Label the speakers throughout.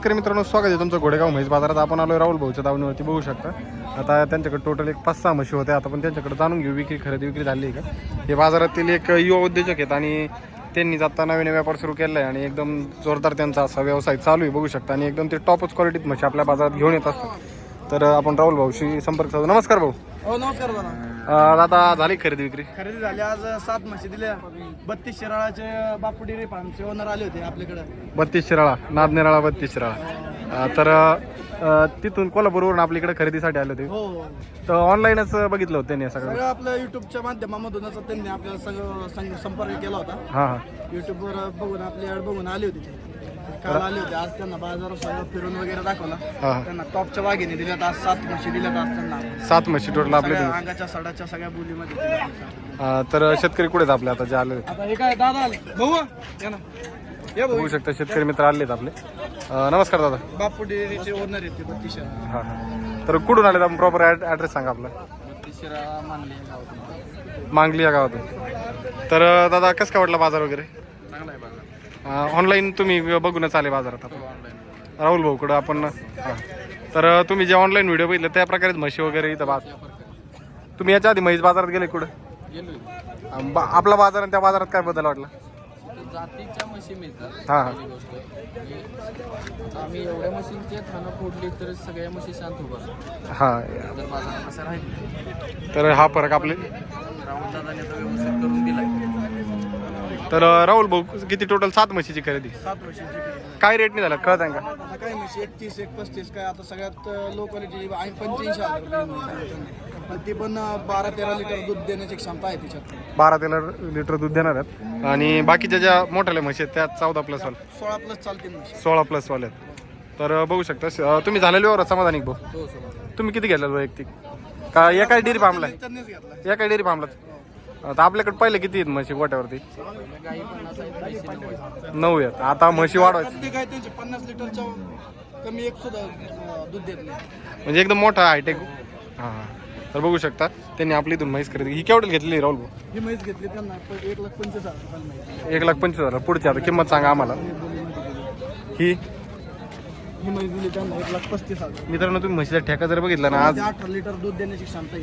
Speaker 1: नमस्कार मित्रांनो स्वागत आहे तुमचं घोडेगाव म्हैस बाजारात. आपण आलो राहुल भाऊच्या दावणीवरती. बघू शकता आता त्यांच्याकडे टोटल एक पाच सहा म्हशी होत्या. आता पण त्यांच्याकडे जाणून घेऊ विक्री खरेदी विक्री झाली आहे का? हे बाजारातील एक युवा उद्योजक आहेत आणि त्यांनी आता नवीन व्यापार सुरू केला आहे आणि एकदम जोरदार त्यांचा असा व्यवसाय चालू आहे. बघू शकता आणि एकदम ते टॉपच क्वालिटीत म्हशी आपल्या बाजारात घेऊन येत असतात. तर आपण राहुल भाऊशी संपर्क साधू. नमस्कार भाऊ.
Speaker 2: हो, नमस्कार दादा
Speaker 1: झाली खरेदी विक्री?
Speaker 2: खरेदी झाली आज सात म्हशी दिल्या. बत्तीस शिराळाचे बापू डेअरी फार्मचे ओनर आले होते आपल्याकडे.
Speaker 1: बत्तीस शिराळा नाद निराळा बत्तीस शिराळा. तर अं, तिथून कोल्हापूरवरून आपल्याकडे खरेदीसाठी आले होते.
Speaker 2: हो हो.
Speaker 1: तर ऑनलाईनच बघितलं होतं त्यांनी सगळं.
Speaker 2: सगळं आपलं युट्यूबच्या माध्यमामधूनच त्यांनी आपल्याला सगळं संग- संपर्क केला होता.
Speaker 1: हां हां.
Speaker 2: युट्यूबवर बघून आपली ऍड बघून आले होते ते. काल आले होते. आज त्यांना बाजार सगळं फिरून वगैरे दाखवला.
Speaker 1: हां हां.
Speaker 2: त्यांना टॉपच्या वाघिणी दिल्यात. आज सात म्हशी दिल्यात आज त्यांना.
Speaker 1: सात म्हशी टोटल आपले
Speaker 2: सगळ्या अंगाच्या सडाच्या सगळ्या बोलीमध्ये दिल्यात.
Speaker 1: तर शेतकरी कुठे आहेत आपले आता जे आले?
Speaker 2: आता हे काय दादा आले. भाऊ या ना. या भाऊ.
Speaker 1: बघू शकता शेतकरी मित्र आले आहेत आपले. अं, नमस्कार दादा.
Speaker 2: बापू डेअरीचे ओनर आहेत ते
Speaker 1: हां हां. तर कुठून आले आपण प्रॉपर ॲड्रेस सांगा आपला.
Speaker 2: मानले
Speaker 1: मांगली या गावातून. तर दादा कसं काय वाटला बाजार वगैरे?
Speaker 2: चांगला आहे
Speaker 1: ऑनलाईन तुम्ही बघूनच आले बाजारात आपण राहुल भाऊकडं आपण हां. तर तुम्ही जे ऑनलाईन व्हिडिओ बघितले त्या प्रकारेच म्हशी वगैरे इथं बाज तुम्ही याच्या आधी म्हैस बाजारात गेले कुठं? बा- आपला बाजार आणि त्या बाजारात काय बदल वाटला?
Speaker 2: जातीच्या म्हशी मिळतात. आम्ही एवढ्या फोडली तर सगळ्या म्हशी शांत उभा
Speaker 1: हां. तर हा फरक आपले
Speaker 2: राहुल दादाने तर व्यवस्थित करून दिलाय.
Speaker 1: तर राहुल भाऊ किती टोटल सात म्हशीची खरेदी?
Speaker 2: सात म्हशींची खरेदी.
Speaker 1: काय रेटने झालं कळत आहे का?
Speaker 2: आता काय म्हशी? एकतीस एक पस्तीस काय आता सगळ्यात लो क्वालिटी आहे. पंच्याऐंशी हजार रुपये म्हशी आहे. पण ती पण अं, बारा तेरा लिटर दूध देण्याची क्षमता आहे तिच्यात.
Speaker 1: बारा तेरा लिटर दूध देणार आहेत. आणि बाकीच्या ज्या मोठ्याल्या म्हशी आहेत त्या चौदा प्लस वाल्या.
Speaker 2: सोळा प्लस चालतील म्हशी.
Speaker 1: सोळा प्लस वाल्या आहेत. तर बघू शकता. अं, तुम्ही झालेले वर समाधानी भाऊ?
Speaker 2: हो
Speaker 1: तुम्ही किती घेतला वैयक्तिक का एका डेअरी फार्मला
Speaker 2: त्यांनीच घेतला.
Speaker 1: एका डेअरी फार्मला आता आपल्याकडे पहिले किती आहेत म्हशी गोट्यावरती. नऊ आहेत. आता म्हशी वाढवायची.
Speaker 2: त्यांचे पन्नास लिटरच्या कमी एक सुद्धा अं, दूध देत नाही.
Speaker 1: म्हणजे एकदम मोठा हायटेक हां हां. तर बघू शकता त्यांनी आपली इथून म्हैस खरेदी ही केवढी घेतली राहुल भाऊ?
Speaker 2: ही म्हैस घेतली त्यांना पण एक लाख पंचवीस हजार
Speaker 1: एक लाख पंचवीस हजार. पुढची आता किंमत सांगा आम्हाला. ही?
Speaker 2: ही म्हैस दिली त्यांना एक लाख पस्तीस हजार.
Speaker 1: मित्रांनो तुम्ही म्हशीचा ठेका जर बघितला ना आज
Speaker 2: अठरा लिटर दूध देण्याची क्षमता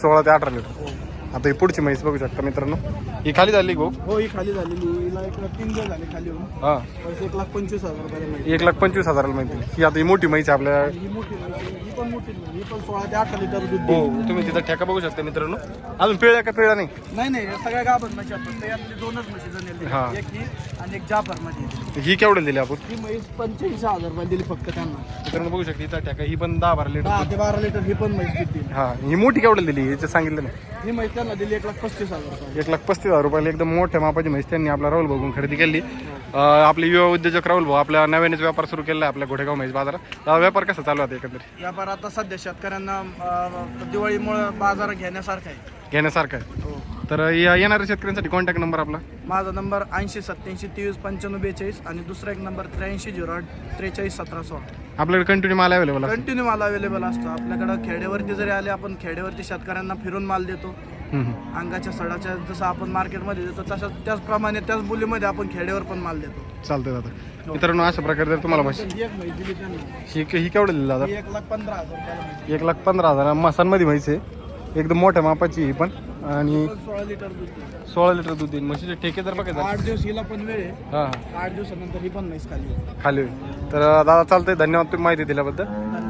Speaker 1: सोळा ते अठरा लिटर. आता ही पुढची म्हैस बघू शकता मित्रांनो. ही खाली झाली भाऊ
Speaker 2: हो ही खाली झालेली हिला एक लाख तीन दिवस झाले खाली होऊन.
Speaker 1: हां.
Speaker 2: पैसे एक लाख पंचवीस हजार रुपयाला
Speaker 1: एक लाख पंचवीस हजाराला माहिती ही आता ही मोठी म्हैस आहे आपल्या
Speaker 2: ही मोठी म्हैस आहे. ही पण मोठी नाही. ही पण सोळा ते अठरा लिटर दूध
Speaker 1: हो
Speaker 2: देईल.
Speaker 1: तुम्ही तिथं ठेका बघू शकता मित्रांनो. अजून पिळ्या का पिळ्या नाही?
Speaker 2: नाही नाही या सगळ्या गाभण म्हशी यातली दोनच म्हशी
Speaker 1: हा.
Speaker 2: एक ही आणि एक जाफरमध्ये
Speaker 1: ही केवढी दिली आपण?
Speaker 2: ही म्हैस पंच्याऐंशी हजार रुपये दिली फक्त त्यांना.
Speaker 1: मित्रांनो बघू शकता इथं ठेका. ही पण दहा बारा लिटर
Speaker 2: दहा ते बारा लिटर ही पण म्हैस देतील.
Speaker 1: हा ही मोठी केवढी दिली याचं सांगितलं ना
Speaker 2: ही म्हैस त्यांना दिली एक लाख पस्तीस हजार रुपये.
Speaker 1: एक लाख पस्तीस हजार रुपयाला एकदम मोठ्या मापाची म्हैस त्यांनी आपला राहुल भाऊन खरेदी केली. अं, आपले युवा उद्योजक राहुल भाऊ आपल्या नव्यानेच व्यापार सुरू केला आहे आपल्या घोडेगाव म्हैस बाजारात. अं, व्यापार कसा चालू आहे एकंदरीत?
Speaker 2: व्यापार आता सध्या शेतकऱ्यांना अं, दिवाळीमुळे बाजार घेण्यासारखा आहे.
Speaker 1: घेण्यासारखं आहे.
Speaker 2: हो.
Speaker 1: तर या येणाऱ्या शेतकऱ्यांसाठी कॉन्टॅक्ट नंबर आपला.
Speaker 2: माझा नंबर ऐंशी सत्याऐंशी तेवीस पंच्याण्णव बेचाळीस आणि दुसरा एक नंबर त्र्याऐंशी झिरो आठ त्रेचाळीस सतरा सोळा.
Speaker 1: आपल्याकडे कंटिन्यू माल अवेलेबल
Speaker 2: कंटिन्यू माल अवेलेबल असतो. आपल्याकडं खेड्यावरती जरी आले आपण खेड्यावरती शेतकऱ्यांना फिरून माल देतो.
Speaker 1: हम्म, हम्म.
Speaker 2: अंगाच्या सडाच्या जसं आपण मार्केटमध्ये देतो तशाच त्याचप्रमाणे त्याच बोलीमध्ये आपण खेड्यावर पण माल देतो.
Speaker 1: चालतंय दादा. मित्रांनो अशा प्रकारे जर तुम्हाला म्हशी
Speaker 2: ही
Speaker 1: ही ही केवढी दिली दादा?
Speaker 2: ही एक लाख पंधरा हजार.
Speaker 1: एक लाख पंधरा हजार. मसांमध्ये म्हैस आहे. एकदम मोठ्या मापाची ही पण. आणि
Speaker 2: सोळा लिटर दूध.
Speaker 1: सोळा लिटर दूध देईन म्हशीचे ठेके जर. बघायचं
Speaker 2: आठ दिवस हिला पण वेळ आहे.
Speaker 1: हां.
Speaker 2: आठ दिवसानंतर ही पण म्हैस खाली.
Speaker 1: खाली होईल. तर दादा चालतंय. धन्यवाद तुम्ही माहिती दिल्याबद्दल.